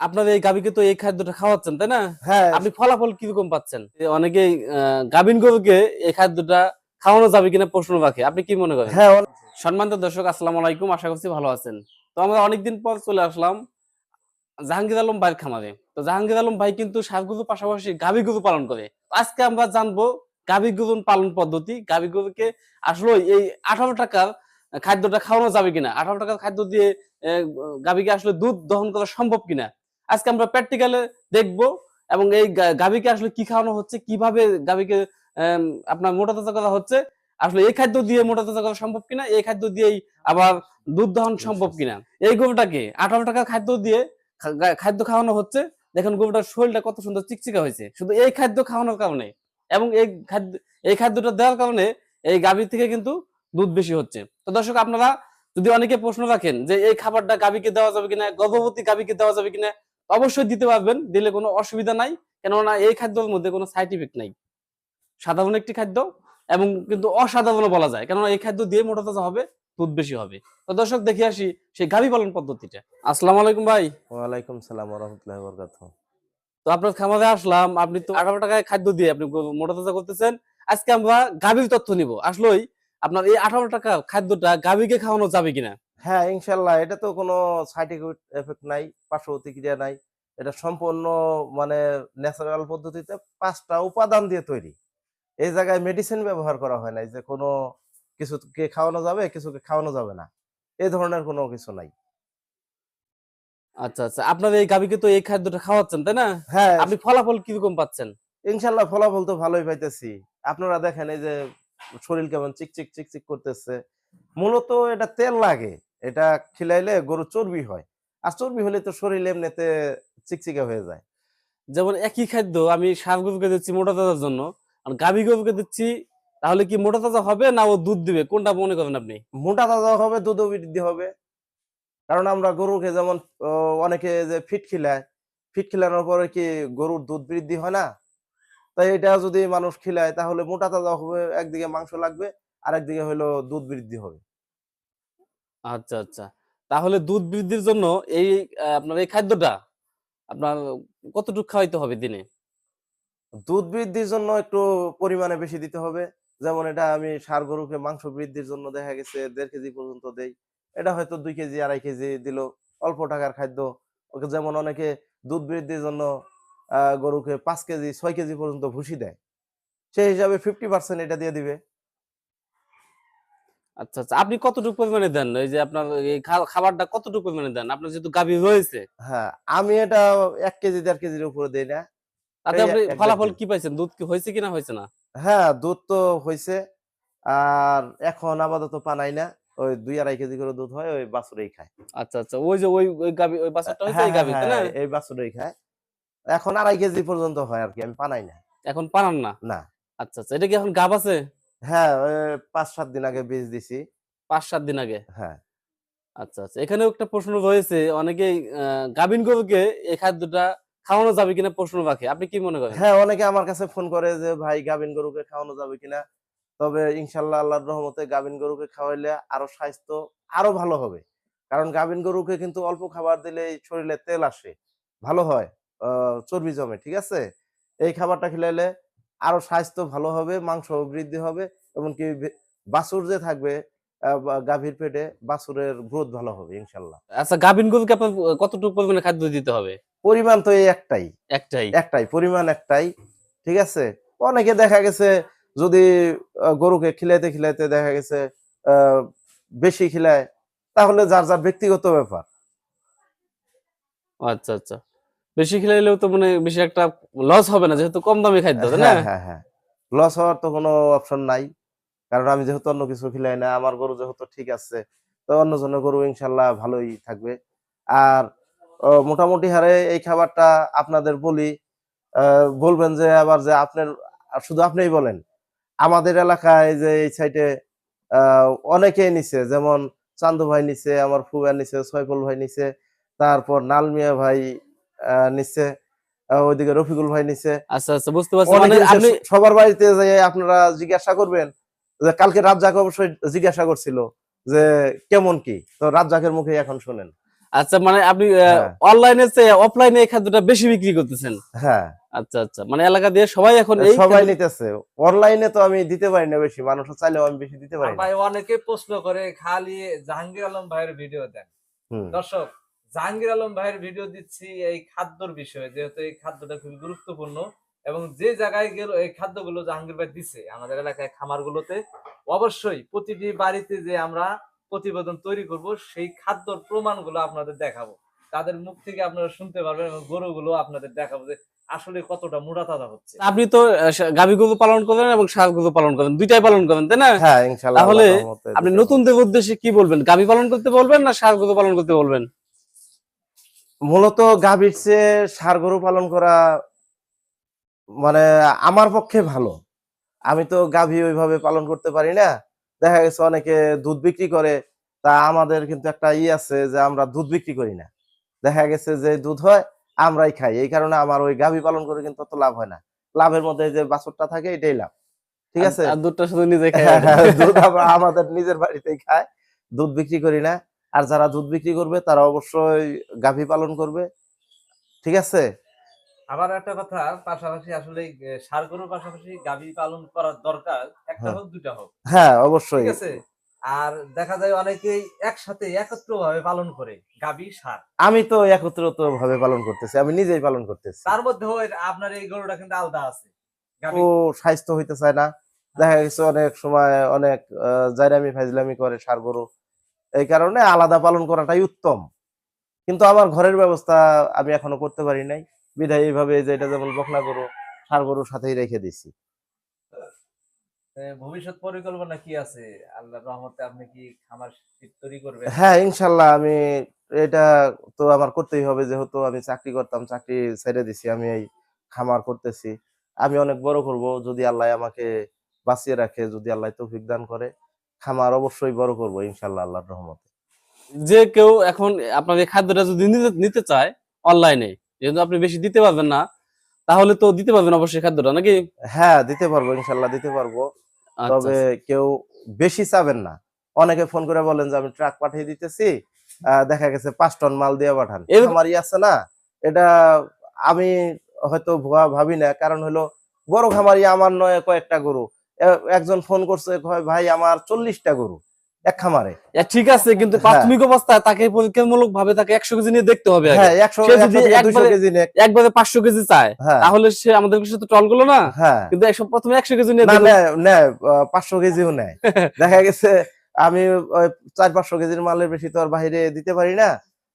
আপনার এই গাভীকে তো এই খাদ্যটা খাওয়াচ্ছেন তাই না? হ্যাঁ। আপনি ফলাফল কীরকম পাচ্ছেন? অনেকেই গাভীন গরুকে এই খাদ্যটা খাওয়ানো যাবে কিনা প্রশ্ন রাখে। আপনি কি মনে করেন? হ্যাঁ সম্মানিত দর্শক আসসালামু আলাইকুম। আশা করছি ভালো আছেন। তো আমরা অনেকদিন পর চলে আসলাম জাহাঙ্গীর আলম ভাইয়ের খামারে। তো জাহাঙ্গীর আলম ভাই কিন্তু সারগুলোর পাশাপাশি গাভী গরু পালন করে। আজকে আমরা জানব গাভী গরু পালন পদ্ধতি গাভী গরুকে আসলে এই আঠারো টাকার খাদ্যটা খাওয়ানো যাবে কিনা? আঠারো টাকার খাদ্য দিয়ে গাভীকে আসলে দুধ দহন করা সম্ভব কিনা? আজকে আমরা প্র্যাকটিক্যালে দেখব এবং এই গাভীকে আসলে কি খাওয়ানো হচ্ছে, কীভাবে গাভীকে আপনার মোটা তাজা করা হচ্ছে, আসলে এই খাদ্য দিয়ে মোটা তাজা করা সম্ভব কিনা, এই খাদ্য দিয়েই আবার দুধ দহন সম্ভব কিনা। এই গরুটাকে আঠারো টাকার খাদ্য দিয়ে খাদ্য খাওয়ানো হচ্ছে। দেখেন গরুটার শরীরটা কত সুন্দর চিকচিকা হয়েছে। শুধু এই খাদ্য খাওয়ানোর কারণে এবং এই খাদ্য, এই খাদ্যটা দেওয়ার কারণে এই গাভীর থেকে কিন্তু দুধ বেশি হচ্ছে। তো দর্শক, আপনারা যদি অনেকে প্রশ্ন রাখেন যে এই খাবারটা গাভীকে দেওয়া যাবে কিনা, গর্ভবতী গাভীকে দেওয়া যাবে কিনা অবশ্যই দিতে পারবেন দিলে কোনো অসুবিধা নাই। কেননা এই খাদ্যের মধ্যে কোনো সাইড ইফেক্ট নাই। সাধারণ একটি খাদ্য এবং কিন্তু অসাধারণ বলা যায়। কেননা এই খাদ্য দিয়ে মোটা তাজা হবে দুধ বেশি হবে। তো দর্শক দেখে আসি সেই গাভী পালন পদ্ধতিটা। আসসালামু আলাইকুম ভাই। ওয়ালাইকুম সালাম রহমতুল্লাহ বরকাত তো আপনার খামারে আসলাম আপনি তো আঠারো টাকায় খাদ্য দিয়ে আপনি মোটা তাজা করতেছেন। আজকে আমরা গাভীর তথ্য নিব। আসলেই আপনার এই আঠারো টাকা খাদ্যটা গাভীকে খাওয়ানো যাবে কিনা? হ্যাঁ ইনশাল্লাহ। এটা তো কোনো সাইড এফেক্ট নাই পার্শ্ব প্রতিক্রিয়া নাই। এটা সম্পূর্ণ মানে ন্যাচারাল পদ্ধতিতে পাঁচটা উপাদান দিয়ে তৈরি। এই জায়গায় মেডিসিন ব্যবহার করা হয় নাই যে কোনো কিছুকে খাওয়ানো যাবে কিছুকে খাওয়ানো যাবে না। এই ধরনের কোনো কিছু নাই। আচ্ছা আচ্ছা। আপনার এই গাভীকে তো এই খাদ্যটা খাওয়াচ্ছেন তাই না? হ্যাঁ। আপনি ফলাফল কীরকম পাচ্ছেন? ইনশাল্লাহ ফলাফল তো ভালোই পাইতেছি। আপনারা দেখেন এই যে শরীর কেমন চিকচিক চিকচিক করতেছে। মূলত এটা তেল লাগে। এটা খিলাইলে গরু চর্বি হয়। আর চর্বি হলে তো শরীর এমনিতে চিকচিকা হয়ে যায়। যেমন একই খাদ্য আমি সার গরুকে দিচ্ছি মোটা তাজার জন্য আর গাভী গরুকে দিচ্ছি তাহলে কি মোটা তাজা হবে না ও দুধ দিবে? কোনটা মনে করেন আপনি? মোটা তাজা হবে দুধও বৃদ্ধি হবে। কারণ আমরা গরুকে যেমন অনেকে যে ফিট খিলায় ফিট খিলানোর পরে কি গরুর দুধ বৃদ্ধি হয় না? তাই এটা যদি মানুষ খিলায় তাহলে মোটা তাজা হবে একদিকে মাংস লাগবে আর একদিকে হলো দুধ বৃদ্ধি হবে। আচ্ছা আচ্ছা। তাহলে দুধ বৃদ্ধির জন্য এই আপনার এই খাদ্যটা আপনার কতটুকু খাওয়াইতে হবে দিনে? দুধ বৃদ্ধির জন্য একটু পরিমাণে বেশি দিতে হবে। যেমন এটা আমি ষাঁড় গরুকে মাংস বৃদ্ধির জন্য দেখা গেছে দেড় কেজি পর্যন্ত দেই। এটা হয়তো দুই কেজি, আড়াই কেজি দিল অল্প টাকার খাদ্য। ওকে যেমন অনেকে দুধ বৃদ্ধির জন্য গরুকে পাঁচ কেজি, ছয় কেজি পর্যন্ত ভুসি দেয়। সেই হিসাবে ফিফটি পার্সেন্ট এটা দিয়ে দিবে। আচ্ছা আচ্ছা। আপনি কতটুকু পরিমাণে দেন? এই যে আপনার এই খাবারটা কতটুকু পরিমাণে দেন? আপনার যেহেতু গাভী রয়েছে হ্যাঁ আমি এটা এক কেজি দেড় কেজির উপরে দেই না। তাতে আপনি ফলাফল কি পাইছেন? দুধ কি হয়েছে কিনা হয়েছে না? হ্যাঁ দুধ তো হয়েছে। আর এখন আপাতত পানাই না। ওই দুই আড়াই কেজি করে দুধ হয় ওই বাছুরেই খায়। আচ্ছা আচ্ছা। ওই যে ওই ওই গাভী ওই বাচ্চাটা হয়েছে হ্যাঁ, এই গাভী হ্যাঁ, তাই না? হ্যাঁ, এই বাছুরই খায়। এখন আড়াই কেজি পর্যন্ত হয় আর কি আমি পানাই না। এখন পানান না? না। আচ্ছা আচ্ছা। এটা কি এখন গাব আছে? হ্যাঁ পাঁচ সাত দিন আগে বীজ দিছি। পাঁচ সাত দিন আগে? হ্যাঁ। আচ্ছা আচ্ছা। এখানেও একটা প্রশ্ন রয়েছে অনেকেই আহ, গাভীন গরুকে এই খাদ্যটা খাওয়ানো যাবে কিনা প্রশ্ন রাখে। আপনি কি মনে করেন? হ্যাঁ অনেকে আমার কাছে ফোন করে যে ভাই গাভিন গরুকে খাওয়ানো যাবে কিনা? তবে ইনশাল্লাহ আল্লাহর রহমতে গাভিন গরুকে খাওয়াইলে আরও স্বাস্থ্য আরও ভালো হবে। কারণ গাভিন গরুকে কিন্তু অল্প খাবার দিলে শরীরে তেল আসে। ভালো হয় আহ, চর্বি জমে ঠিক আছে? এই খাবারটা খেলাইলে আরও স্বাস্থ্য ভালো হবে মাংস বৃদ্ধি হবে এমনকি বাছুর যে থাকবে গাভীর পেটে বাছুরের গ্রোথ ভালো হবে ইনশাল্লাহ। আচ্ছা গাভীন গরুকে আপনার কতটুকু পরিমাণে খাদ্য দিতে হবে? পরিমাণ তো এই একটাই। একটাই? একটাই পরিমাণ একটাই ঠিক আছে? অনেকে দেখা গেছে যদি গরুকে খিলাইতে খিলাইতে দেখা গেছে আহ, বেশি খিলায় তাহলে যার যার ব্যক্তিগত ব্যাপার। আচ্ছা আচ্ছা। বেশি খেলাইলেও তো মানে বেশি একটা লস হবে না, যেহেতু কম দামি খাদ্য না? হ্যাঁ হ্যাঁ হ্যাঁ। লস হওয়ার তো কোনো অপশন নাই, কারণ আমি যেহেতু অন্য কিছু খিলাই না, আমার গরু যেহেতু ঠিক আছে, তো অন্য জনের গরু ইনশাল্লাহ ভালোই থাকবে। আর মোটামুটি হারে এই খাবারটা আপনাদের বলি বলবেন যে আবার যে আপনার শুধু আপনিই বলেন, আমাদের এলাকায় যে এই সাইডে অনেকেই নিছে, যেমন চান্দু ভাই নিছে, আমার ফুয়া নিছে সয়ফুল ভাই নিছে, তারপর নালমিয়া ভাই নিচ্ছে ওইদিকে রফিকুল ভাই নিচ্ছে। আচ্ছা আচ্ছা বুঝতে পারছি। মানে আপনি সবার বাড়িতে যে আপনারা জিজ্ঞাসা করবেন যে কালকে রাজ্জাক অবশ্যই জিজ্ঞাসা করছিল যে কেমন কি? তো রাজ্জাকের মুখে এখন শুনেন। আচ্ছা মানে আপনি হ্যাঁ। অনলাইনে চেয়ে অফলাইনে এই খাদ্যটা বেশি বিক্রি করতেছেন? হ্যাঁ। আচ্ছা আচ্ছা মানে এলাকা দিয়ে সবাই এখন এই সবাই নিতেছে। অনলাইনে তো আমি দিতে পারি না বেশি মানুষ চাইলেও আমি বেশি দিতে পারি না। ভাই অনেকে প্রশ্ন করে খালি জাহাঙ্গীর আলম ভাইয়ের ভিডিও দেন। দর্শক জাহাঙ্গীর আলম ভাইয়ের ভিডিও দিচ্ছি এই খাদ্যর বিষয়ে যেহেতু এই খাদ্যটা খুবই গুরুত্বপূর্ণ এবং যে জায়গায় গেল এই খাদ্যগুলো জাহাঙ্গীর ভাই দিচ্ছে আমাদের এলাকায় খামারগুলোতে অবশ্যই প্রতিটি বাড়িতে যে আমরা প্রতিবেদন তৈরি করব সেই খাদ্যর প্রমাণগুলো আপনাদের দেখাবো। তাদের মুখ থেকে আপনারা শুনতে পারবেন এবং গরুগুলো আপনাদের দেখাবো যে আসলে কতটা মোটা তাজা হচ্ছে। আপনি তো গাভী গরু পালন করেন এবং ষাঁড় গরু পালন করেন দুইটাই পালন করেন তাই না? হ্যাঁ তাহলে আপনি নতুনদের উদ্দেশ্যে কি বলবেন? গাভী পালন করতে বলবেন না ষাঁড় গরু পালন করতে বলবেন। মূলত গাভীর চেয়ে ষাড় গরু পালন করা মানে আমার পক্ষে ভালো। আমি তো গাভী ওইভাবে পালন করতে পারি না। দেখা গেছে অনেকে দুধ বিক্রি করে তা আমাদের কিন্তু একটা ই আছে যে আমরা দুধ বিক্রি করি না। দেখা গেছে যে দুধ হয় আমরাই খাই। এই কারণে আমার ওই গাভী পালন করে কিন্তু অত লাভ হয় না। লাভের মধ্যে যে বাছুরটা থাকে এটাই লাভ। ঠিক আছে? আর দুধটা শুধু নিজে খাই দুধ আমরা আমাদের নিজের বাড়িতেই খায় দুধ বিক্রি করি না। আর যারা দুধ বিক্রি করবে তারা অবশ্যই গাভী পালন করবে। ঠিক আছে? আবার একটা কথা পাশাপাশি আসলে সার গরুর পাশাপাশি গাভী পালন করার দরকার। একটা হ্যাঁ। হোক দুটা হোক। হ্যাঁ অবশ্যই। ঠিক আছে? আর দেখা যায় অনেকেই একসাথে একত্র ভাবে পালন করে গাভী সার। আমি তো একত্রিত ভাবে পালন করতেছি আমি নিজেই পালন করতেছি। তার মধ্যেও আপনার এই গরুটা কিন্তু আলাদা আছে। ও স্বাস্থ্য হইতে চায় না। দেখা গেছে অনেক সময় অনেক জাইরামি ফাইজলামি করে সার গরু এই কারণে আলাদা পালন করাটাই উত্তম। কিন্তু আমার ঘরের ব্যবস্থা আমি এখনও করতে পারি নাই। বিধায় এইভাবে যে এটা যেমন বকনা গরু সার গরুর সাথেই রেখে দিছি। ভবিষ্যৎ পরিকল্পনা কি আছে? আল্লাহর রহমতে আপনি কি খামার তৈরি করবেন? হ্যাঁ ইনশাল্লাহ আমি এটা তো আমার করতেই হবে। যেহেতু আমি চাকরি করতাম চাকরি ছেড়ে দিছি আমি এই খামার করতেছি। আমি অনেক বড় করব যদি আল্লাহ আমাকে বাঁচিয়ে রাখে যদি আল্লাহ তৌফিক দান করে। খামার অবশ্যই বড় করব ইনশাল্লাহ আল্লাহর রহমতে। যে কেউ এখন আপনার এই খাদ্যটা যদি নিতে চায় অনলাইনে যেহেতু আপনি বেশি দিতে পারবেন না তাহলে তো দিতে পারবেন অবশ্যই খাদ্যটা নাকি? হ্যাঁ দিতে পারব ইনশাল্লাহ দিতে পারব। আচ্ছা, তবে কেউ বেশি চাবেন না। অনেকে ফোন করে বলেন যে আমি ট্রাক পাঠিয়ে দিতেছি দেখা গেছে পাঁচ টন মাল দিয়ে পাঠান। আমার আছে না এটা আমি হয়তো ভুয়া ভাবি না কারণ হলো বড় খামারি আমার নয় কয়েকটা গরু। একজন ফোন করছে ভাই আমার চল্লিশটা গরু এক খামারে। ঠিক আছে কিন্তু হ্যাঁ। প্রাথমিক অবস্থায় তাকে পরীক্ষামূলক ভাবে তাকে একশো কেজি নিয়ে দেখতে হবে। হ্যাঁ একবারে- পাঁচশো কেজি চায় হ্যাঁ। তাহলে সে আমাদের সাথে টলগুলো না। কিন্তু প্রথমে একশো কেজি। নেয় নেয় পাঁচশো কেজিও নেয়। দেখা গেছে আমি চার পাঁচশো কেজির মালের বেশি তো আর বাইরে দিতে পারি না।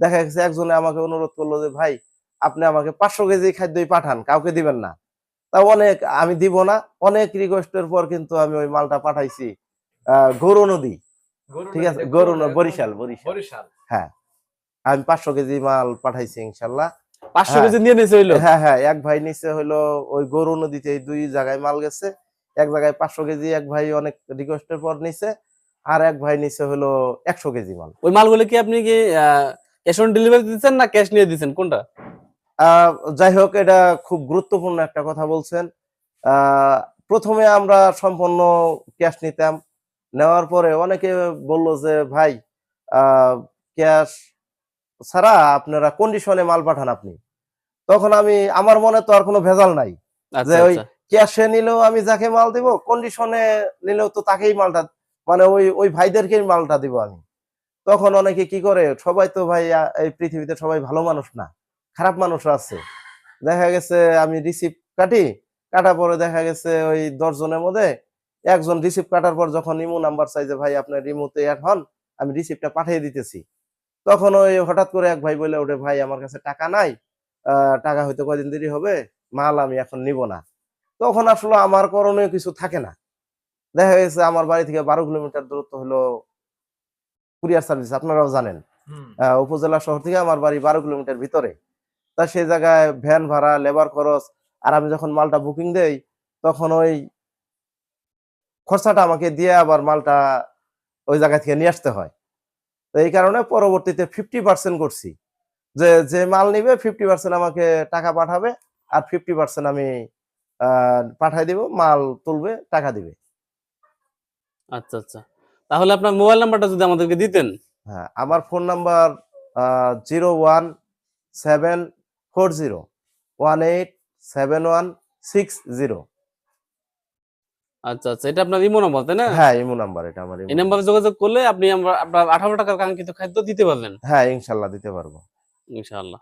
দেখা গেছে একজনে আমাকে অনুরোধ করল যে ভাই আপনি আমাকে পাঁচশো কেজি খাদ্যই পাঠান কাউকে দিবেন না। তা অনেক আমি দিব না। অনেক রিকোয়েস্টের পর কিন্তু আমি ওই মালটা পাঠাইছি গরু নদী। ঠিক আছে? গরু বরিশাল বরিশাল। বরিশাল। আমি পাঁচশো কেজি মাল পাঠাইছি ইনশাল্লাহ। পাঁচশো হ্যাঁ। কেজি নিয়ে হইল? হ্যাঁ হ্যাঁ এক ভাই নিচে হইল ওই গরু নদীতে দুই জায়গায় মাল গেছে। এক জায়গায় পাঁচশো কেজি এক ভাই অনেক রিকোয়েস্টের পর নিছে। আর এক ভাই নিচে হলো একশো কেজি মাল। ওই মালগুলো কি আপনি কি ক্যাশ অন ডেলিভারি দিচ্ছেন না ক্যাশ নিয়ে দিচ্ছেন কোনটা? যাই হোক এটা খুব গুরুত্বপূর্ণ একটা কথা বলছেন। আহ, প্রথমে আমরা সম্পূর্ণ ক্যাশ নিতাম। নেওয়ার পরে অনেকে বলল যে ভাই ক্যাশ ছাড়া আপনারা কন্ডিশনে মাল পাঠান আপনি। তখন আমি আমার মনে তো আর কোনো ভেজাল নাই। আচ্ছা ওই আচ্ছা। ক্যাশে নিলেও আমি যাকে মাল দিব কন্ডিশনে নিলেও তো তাকেই মালটা মানে ওই ওই ভাইদেরকেই মালটা দিব আমি। তখন অনেকে কি করে সবাই তো ভাই এই পৃথিবীতে সবাই ভালো মানুষ না। খারাপ মানুষ আছে। দেখা গেছে আমি রিসিভ কাটি কাটার পরে দেখা গেছে ওই দশ জনের মধ্যে একজন রিসিভ কাটার পর যখন ইমো নাম্বার চাই যে ভাই আপনার রিমোতে অ্যাড হন আমি রিসিভটা পাঠিয়ে দিতেছি। তখন ওই হঠাৎ করে এক ভাই বলে ওঠে ভাই আমার কাছে টাকা নাই টাকা হয়তো কয়দিন দেরি হবে মাল আমি এখন নিব না। তখন আসলে আমার করণীয় কিছু থাকে না। দেখা গেছে আমার বাড়ি থেকে বারো কিলোমিটার দূরত্ব হলো কুরিয়ার সার্ভিস আপনারাও জানেন। আহ, উপজেলা শহর থেকে আমার বাড়ি বারো কিলোমিটার ভিতরে। তা সেই জায়গায় ভ্যান ভাড়া লেবার খরচ আর আমি যখন মালটা বুকিং দেই তখন ওই খরচাটা আমাকে দিয়ে আবার মালটা ওই জায়গা থেকে নিয়ে আসতে হয়। তো এই কারণে পরবর্তীতে ফিফটি পার্সেন্ট করছি। যে যে মাল নিবে ফিফটি পার্সেন্ট আমাকে টাকা পাঠাবে আর ফিফটি পার্সেন্ট আমি পাঠাই দিব মাল তুলবে টাকা দিবে। আচ্ছা আচ্ছা। তাহলে আপনার মোবাইল নাম্বারটা যদি আমাদেরকে দিতেন? হ্যাঁ আমার phone number zero one seven four zero one eight seven one six zero. আচ্ছা আচ্ছা এটা আপনার ইমো নাম্বার তাই না? হ্যাঁ ইমো নাম্বার এটা আমার এই ইমো নাম্বারে যোগাযোগ করলে আপনি আমরা আপনার আঠারো টাকার কাঙ্ক্ষিত খাদ্য দিতে পারবেন। হ্যাঁ ইনশাল্লাহ দিতে পারব। ইনশাআল্লাহ